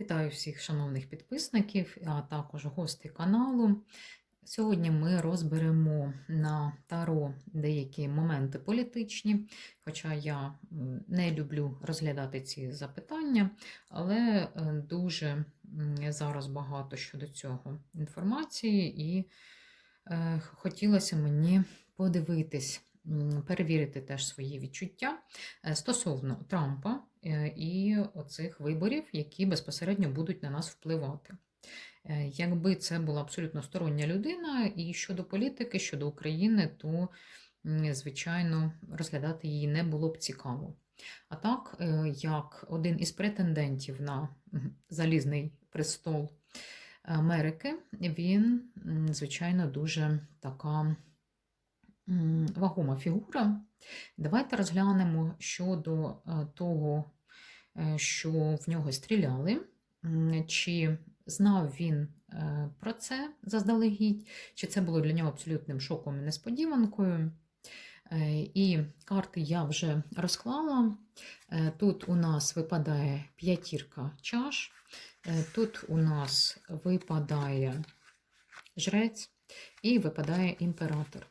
Вітаю всіх шановних підписників, а також гостей каналу. Сьогодні ми розберемо на таро деякі моменти політичні, хоча я не люблю розглядати ці запитання, але е, дуже зараз багато щодо цього інформації, і е, хотілося мені подивитись, перевірити теж свої відчуття е, стосовно Трампа і оцих виборів, які безпосередньо будуть на нас впливати. Е, Якби це була абсолютно стороння людина, і щодо політики, щодо України, то, звичайно, розглядати її не було б цікаво. А так, е, як один із претендентів на залізний престол Америки, він, звичайно, дуже така вагома фігура. Давайте розглянемо щодо е, того, е, що в нього стріляли, чи знав він е, про це заздалегідь, чи це було для нього абсолютним шоком і несподіванкою. Е, І карти я вже розклала. Е, Тут у нас випадає п'ятірка чаш, е, тут у нас випадає жрець і випадає імператор.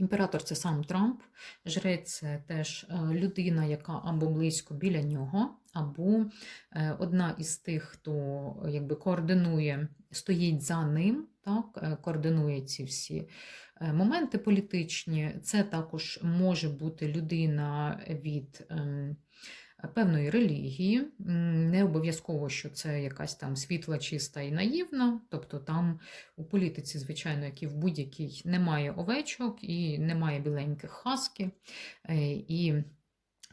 Імператор це сам Трамп, жрець це теж е, людина, яка або близько біля нього, або е, одна із тих, хто якби координує, стоїть за ним, так, е, координує ці всі моменти політичні. Це також може бути людина від ем, певної релігії. Не обов'язково, що це якась там світла, чиста і наївна. Тобто там у політиці, звичайно, як і в будь-якій, немає овечок і немає біленьких хаски. Е, І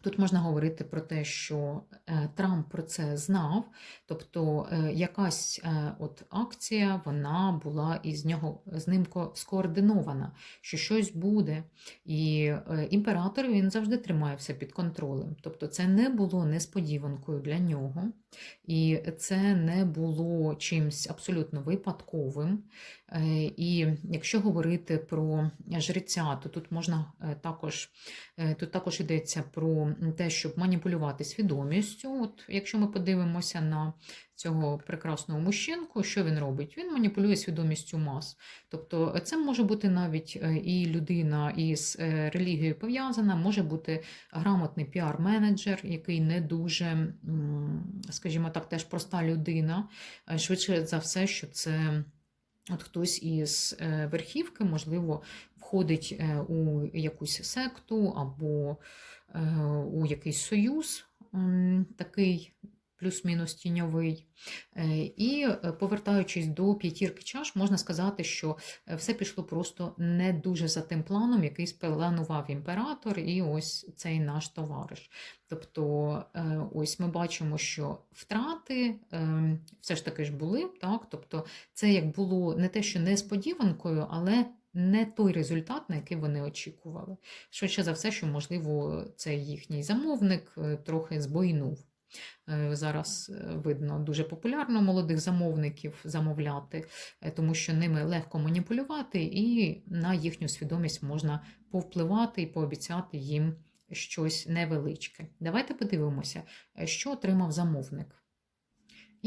Тут можна говорити про те, що е, Трамп про це знав, тобто е, якась е, от акція вона була із нього з ним ко- скоординована, що щось буде. І імператор він завжди тримає все під контролем. Тобто це не було несподіванкою для нього, і це не було чимось абсолютно випадковим. Е, І якщо говорити про жреця, то тут можна е, також Е, Тут також йдеться про те, щоб маніпулювати свідомістю. От якщо ми подивимося на цього прекрасного мужчинку, що він робить? Він маніпулює свідомістю мас. Тобто це може бути навіть е, і людина із е, релігією пов'язана, може бути грамотний піар-менеджер, який не дуже, скажімо так, теж проста людина. Е, Швидше за все, що це. От хтось із е, верхівки, можливо, входить е, у якусь секту або е, у якийсь союз, такий плюс-мінус тіньовий. Е, І е, повертаючись до п'ятірки чаш, можна сказати, що е, все пішло просто не дуже за тим планом, який спланував імператор, і ось цей наш товариш. Тобто, ось ми бачимо, що втрати все ж таки ж були, так? Тобто, це як було не те, що несподіванкою, але не той результат, на який вони очікували. Швидше за все, що, можливо, цей їхній замовник трохи збойнув. Е, Зараз е, видно дуже популярно молодих замовників замовляти, е, тому що ними легко маніпулювати, і на їхню свідомість можна повпливати і пообіцяти їм щось невеличке. Давайте подивимося, що отримав замовник.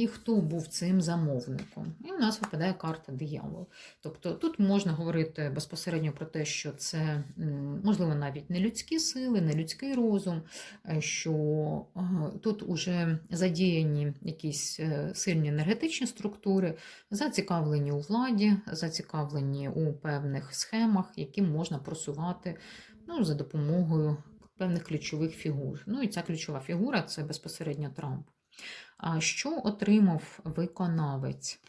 І хто був цим замовником? І у нас випадає карта диявол. Тобто тут можна говорити безпосередньо про те, що це можливо навіть не людські сили, не людський розум, е, що е, тут уже задіяні якісь е, сильні енергетичні структури, зацікавлені у владі, зацікавлені у певних схемах, які можна просувати ну, за допомогою певних ключових фігур. Ну і ця ключова фігура це безпосередньо Трамп. Що отримав виконавець?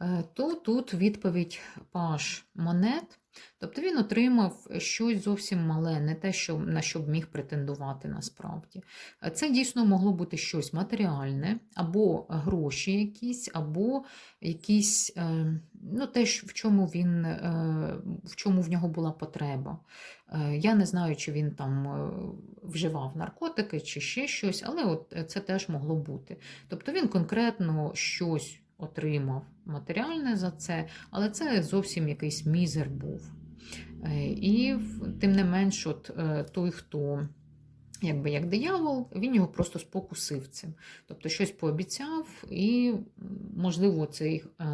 Е, То тут відповідь паш монет. Тобто він отримав щось зовсім мале, не те, що, на що б міг претендувати насправді. Е, Це дійсно могло бути щось матеріальне, або гроші якісь, або якісь, е, ну, те, в чому він, в чому в нього була потреба. Я не знаю, чи він там вживав наркотики чи ще щось, але от це теж могло бути. Тобто він конкретно щось отримав матеріальне за це, але це зовсім якийсь мізер був. Е, І тим не менш, от е, той, хто якби як диявол, він його просто спокусив цим. Тобто щось пообіцяв, і, можливо, цей е,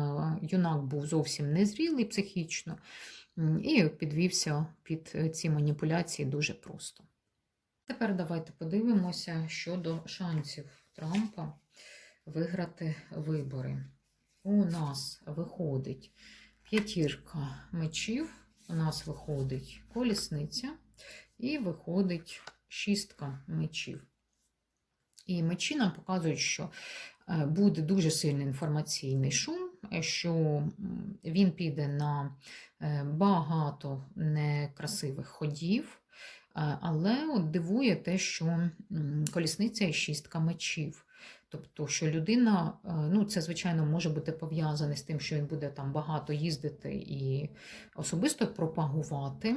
юнак був зовсім незрілий психічно, і підвівся під ці маніпуляції дуже просто. Тепер давайте подивимося щодо шансів Трампа виграти вибори. У нас виходить п'ятірка мечів, у нас виходить колісниця і виходить шістка мечів. І мечі нам показують, що е, буде дуже сильний інформаційний шум, що він піде на е, багато некрасивих ходів. Е, Але от дивує те, що колісниця і шістка мечів. Тобто, що людина, е, ну це звичайно може бути пов'язане з тим, що він буде там багато їздити і особисто пропагувати,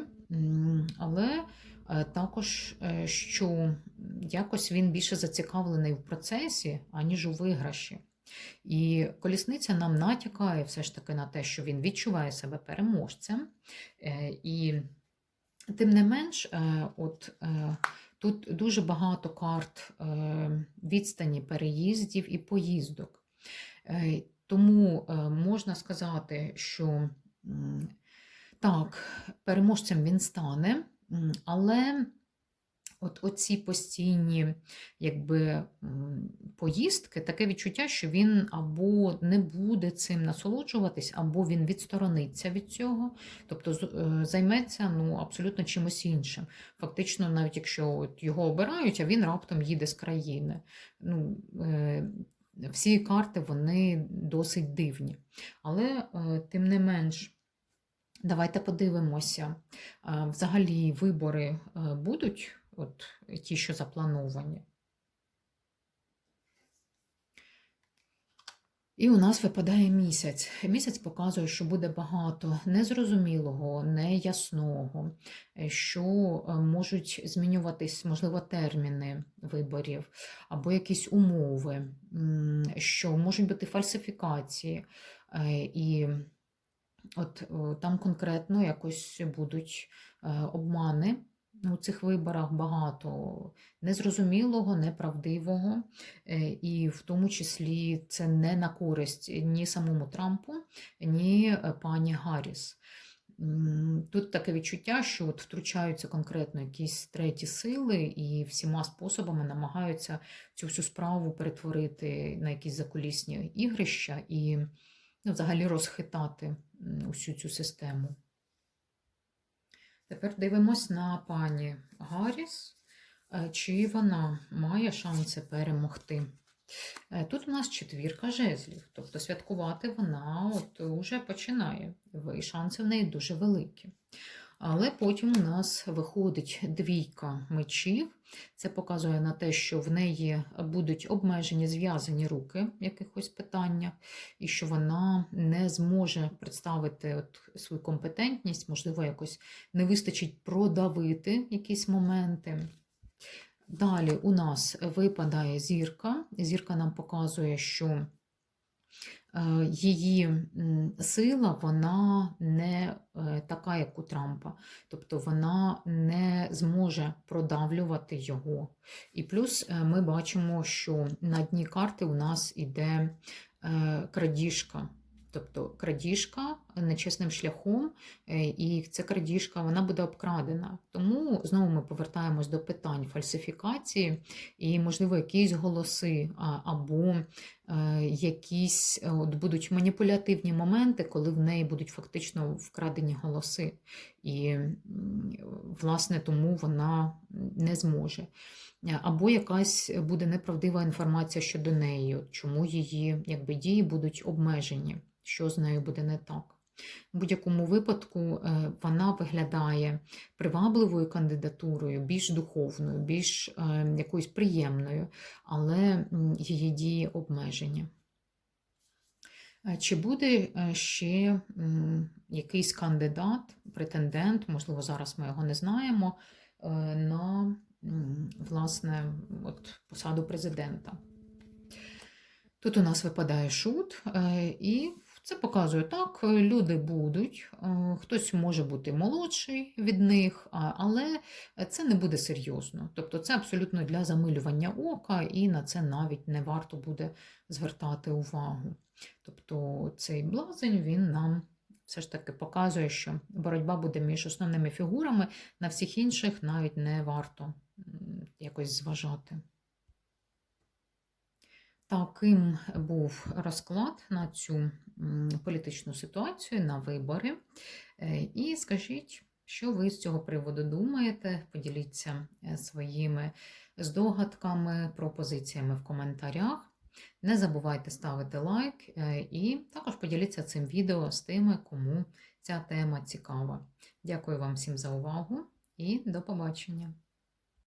але е, також, е, що якось він більше зацікавлений в процесі, аніж у виграші. І колісниця нам натякає все ж таки на те, що він відчуває себе переможцем. І тим не менш, от тут дуже багато карт е, відстані переїздів і поїздок. Е, Тому е, можна сказати, що так, переможцем він стане, але от оці постійні якби, поїздки, таке відчуття, що він або не буде цим насолоджуватись, або він відсторониться від цього, тобто е, займеться ну, абсолютно чимось іншим. Фактично, навіть якщо от його обирають, а він раптом їде з країни. Ну, е, всі карти вони досить дивні. Але е, тим не менш. Давайте подивимося. Взагалі вибори будуть, от ті, що заплановані. І у нас випадає місяць. Місяць показує, що буде багато незрозумілого, неясного, що е, можуть змінюватись, можливо, терміни виборів або якісь умови, що можуть бути фальсифікації. Е, І от е, там конкретно якось будуть обмани у цих виборах багато незрозумілого, неправдивого, е, і в тому числі це не на користь ні самому Трампу, ні е, пані Гарріс. Тут таке відчуття, що от втручаються конкретно якісь треті сили і всіма способами намагаються цю всю справу перетворити на якісь закулісні ігрища і ну, взагалі розхитати усю цю систему. Тепер дивимось на пані Гарріс, е, чи вона має шанси перемогти. Е, Тут у нас четвірка жезлів, тобто святкувати вона от уже починає, і шанси в неї дуже великі. Але потім у нас виходить двійка мечів. Це показує на те, що в неї будуть обмежені зв'язані руки в якихось питаннях, і що вона не зможе представити от свою компетентність, можливо, якось не вистачить продавити якісь моменти. Далі у нас випадає зірка. Зірка нам показує, що її сила вона не е, така, як у Трампа. Тобто вона не зможе продавлювати його. І плюс е, ми бачимо, що на дні карти у нас іде е, крадіжка. Тобто крадіжка нечесним шляхом, е, і ця крадіжка вона буде обкрадена. Тому знову ми повертаємось до питань фальсифікації і, можливо, якісь голоси або е, якісь е, от будуть маніпулятивні моменти, коли в неї будуть фактично вкрадені голоси. І, власне, тому вона не зможе. Або якась буде неправдива інформація щодо неї, чому її якби, дії будуть обмежені, що з нею буде не так. В будь-якому випадку е, вона виглядає привабливою кандидатурою, більш духовною, більш е, якоюсь приємною, але її дії обмежені. Е, Чи буде ще якийсь кандидат, претендент, можливо, зараз ми його не знаємо, на власне от, посаду президента? Тут у нас випадає шут, і Це показує так, люди будуть, е, хтось може бути молодший від них, але це не буде серйозно. Тобто це абсолютно для замилювання ока, і на це навіть не варто буде звертати увагу. Тобто цей блазень він нам все ж таки показує, що боротьба буде між основними фігурами, на всіх інших навіть не варто якось зважати. Таким був розклад на цю політичну ситуацію, на вибори. Е, І скажіть, що ви з цього приводу думаєте? Поділіться е, своїми здогадками, пропозиціями в коментарях. Не забувайте ставити лайк е, і також поділіться цим відео з тими, кому ця тема цікава. Дякую вам всім за увагу і до побачення!